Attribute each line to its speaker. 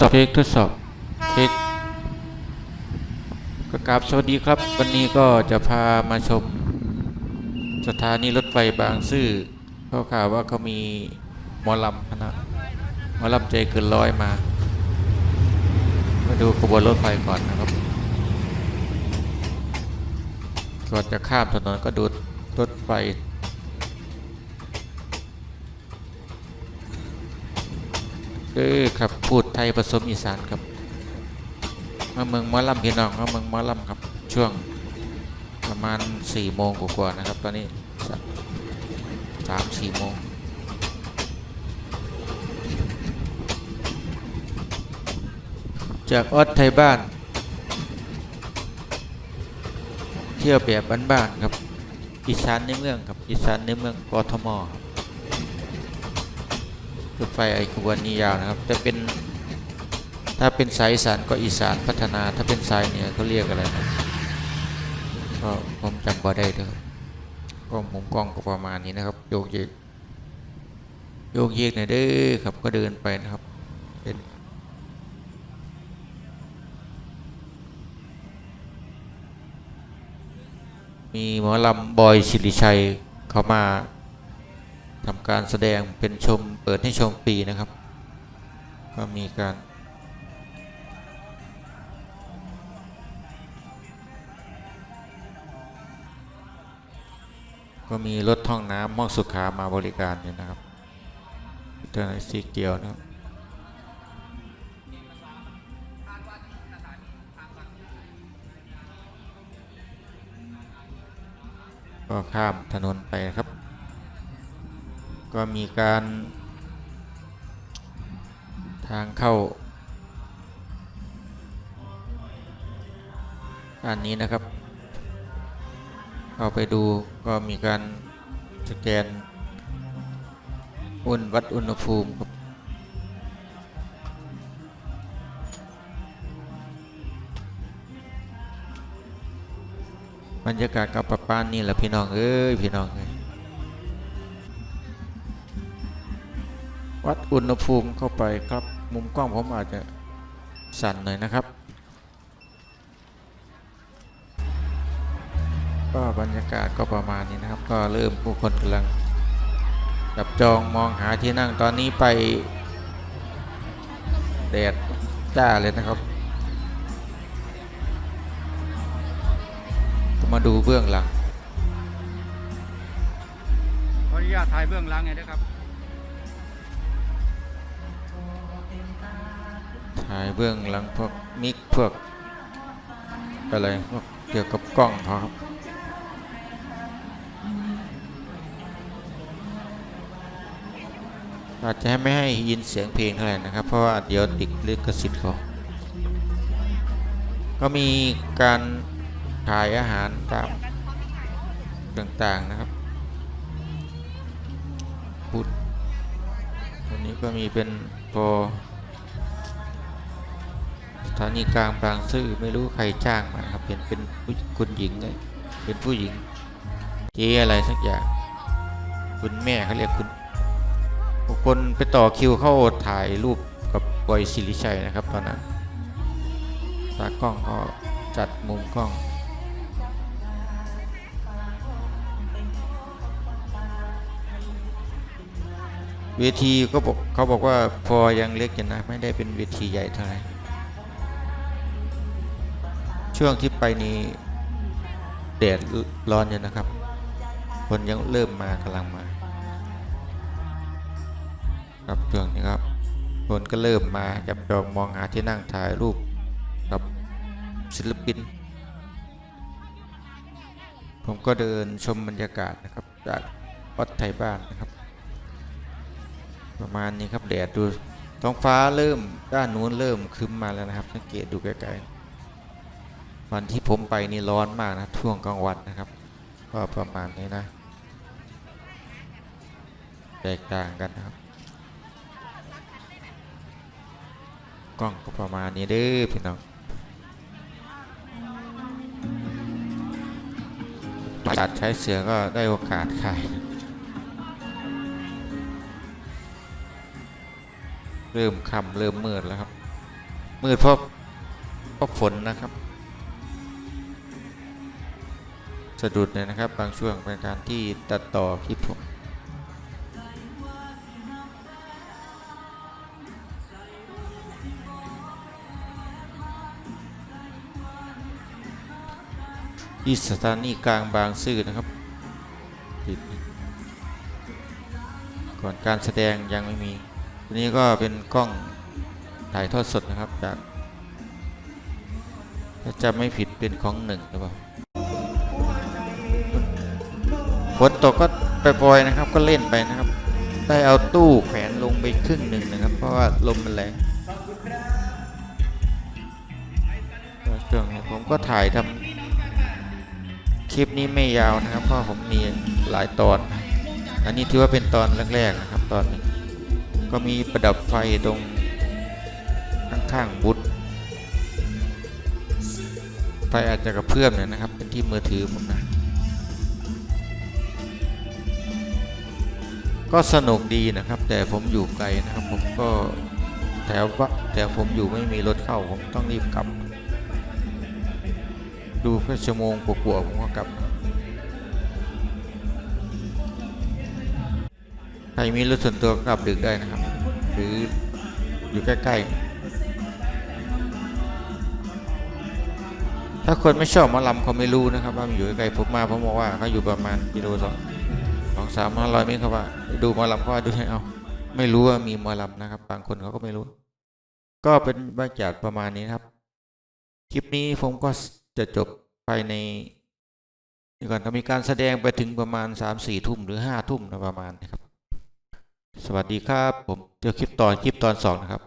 Speaker 1: ต่อเพลงทดสอบเช็คก็กราบสวัสดีครับ วันนี้ก็จะพามาชม สถานีรถไฟบางซื่อเขาข่าวว่าเขามีหมอลำคณะหมอลำใจเกินร้อยมามาดูขบวนรถไฟก่อนนะครับ ก่อนจะข้ามถนนก็ดูรถไฟ เออครับพูดไทยผสมอีสานครับมาเมืองมอลำพี่น้องมาเมืองมอลำครับช่วงประมาณ4โมงกว่าๆนะครับ ตอนนี้สสามสี่โมงจากออสไทยบ้าน เที่ยวแบบบ้านๆครับอีสานในเมืองครับอีสานในเมืองกทมครับ รถไฟไอขบวนนี้ยาวนะครับ แต่เป็น ถ้าเป็นสายอีสานก็อีสานพัฒนา ถ้าเป็นสายเหนือเขาเรียกอะไรนะก็ผมจำบ่ได้เลยครับก็มุมกล้องก็ประมาณนี้นะครับ โยกเยกโยกเยกหน่อยเด้อครับก็เดินไปนะครับเป็นมีหมอลำบอยสิริชัยเขามา ทำการแสดงเป็นชมเปิดให้ชมฟรีนะครับ ก็มีการก็มีรถท่องน้ำมอกสุขามาบริการอยู่นะครับเทอร์นสีเกียวนะครับ ก็ข้ามถนนไปครับ ก็มีการทางเข้า อันนี้นะครับ เข้าไปดูก็มีการสแกนอุ่นวัดอุณหภูมิครับบรรยากาศกับปะปานนี่แหละพี่น้องเอ้ยพี่น้องเอ้ย วัดอุณหภูมิเข้าไปครับ มุมกล้องผมอาจจะสั่นหน่อยนะครับ ก็บรรยากาศก็ประมาณนี้นะครับ ก็เริ่มผู้คนกำลังจับจองมองหาที่นั่งตอนนี้ไปแดดจ้าเลยนะครับ มาดูเบื้องหลัง
Speaker 2: ขออนุญาตถ่ายเบื้องหลังหน่อยนะครับ
Speaker 1: ถ่ายเบื้องหลังพวกมิกพวกอะไรพวกเกี่ยวกับกล้องเขาครับอาจจะไม่ให้ยินเสียงเพลงเท่าไหร่นะครับ เพราะว่าเดี๋ยวติดลิขสิทธิ์เขาก็มีการขายอาหารตามต่างๆนะครับพุทธวันนี้ก็มีเป็นพอ ถานีกลางบางซื่อไม่รู้ใครจ้างมาครับเป็นเป็นคุณหญิงเลยเป็นผู้หญิงเจ๊อะไรสักอย่าง คุณแม่เขาเรียกคุณคนไปต่อคิวเข้าถ่ายรูปกับบอยสิริชัยนะครับตอนนั้นตากล้องก็จัดมุมกล้องเวทีก็บอกเขาบอกว่าพอยังเล็กอยู่นะ ไม่ได้เป็นเวทีใหญ่เท่าไหร่ ช่วงที่ไปนี้แดดร้อนอยู่นะครับคนยังเริ่มมากำลังมา ครับช่วงนี้ครับคนก็เริ่มมาจับจองมองหาที่นั่งถ่ายรูปกับศิลปิน ผมก็เดินชมบรรยากาศนะครับจากวัดไทยบ้านนะครับ ประมาณนี้ครับแดดดูท้องฟ้าเริ่มด้านนู้นเริ่มคึ้มมาแล้วนะครับ สังเกตดูไกลๆ วันที่ผมไปนี่ร้อนมากนะช่วงกลางวันนะครับก็ประมาณนี้นะ แตกต่างกันนะครับ กล้องก็ประมาณนี้เด้อพี่น้องจัดใช้เสือก็ได้โอกาสขายเริ่มค่ำเริ่มมืดแล้วครับ มืดเพราะเพราะฝนนะครับ สะดุดเลยนะครับบางช่วงเป็นการที่ตัดต่อคลิปผมที่สถานีกลางบางซื่อนะครับติดก่อนการแสดงยังไม่มีทีนี้ก็เป็นกล้องถ่ายทอดสดนะครับจากถ้าจะไม่ผิดเป็นของหนึ่งหรือเปล่า ฝนตกก็ไปปล่อยๆนะครับ ก็เล่นไปนะครับ ได้เอาตู้แขวนลงไปครึ่งหนึ่งนะครับ เพราะว่าลมมันแรงก็ช่วงนี้ผมก็ถ่ายทำคลิปนี้ไม่ยาวนะครับ เพราะผมมีหลายตอน อันนี้ถือว่าเป็นตอนแรกๆนะครับ ตอนนี้ก็มีประดับไฟตรงข้างๆบุตไฟอาจจะกระเพื่อมหน่อยนะครับ เป็นที่มือถือผมนะ ก็สนุกดีนะครับ แต่ผมอยู่ไกลนะครับ ผมก็แถวว่าแต่ผมอยู่ไม่มีรถเข้าผมต้องรีบกลับ ดูแค่ชั่วโมงกว่าๆผมก็กลับ ใครมีรถส่วนตัวกลับดึกได้นะครับ หรืออยู่ใกล้ๆ ถ้าคนไม่ชอบมอลำเขาไม่รู้นะครับว่าอยู่ใกล้ผมมาผมบอกว่าเขาอยู่ประมาณกิโลสอง องสามห้าร้อยเมตรเขาว่า ดูมอลำเขาว่าดูให้เอาไม่รู้ว่ามีมอลำนะครับ บางคนเขาก็ไม่รู้ ก็เป็นบรรยากาศประมาณนี้ครับ คลิปนี้ผมก็จะจบภายในก่อนก็มีการแสดงไปถึงประมาณสามสี่ทุ่มหรือห้าทุ่มนะประมาณนะครับ สวัสดีครับ ผมเจอคลิปตอนคลิปตอนสองนะครับ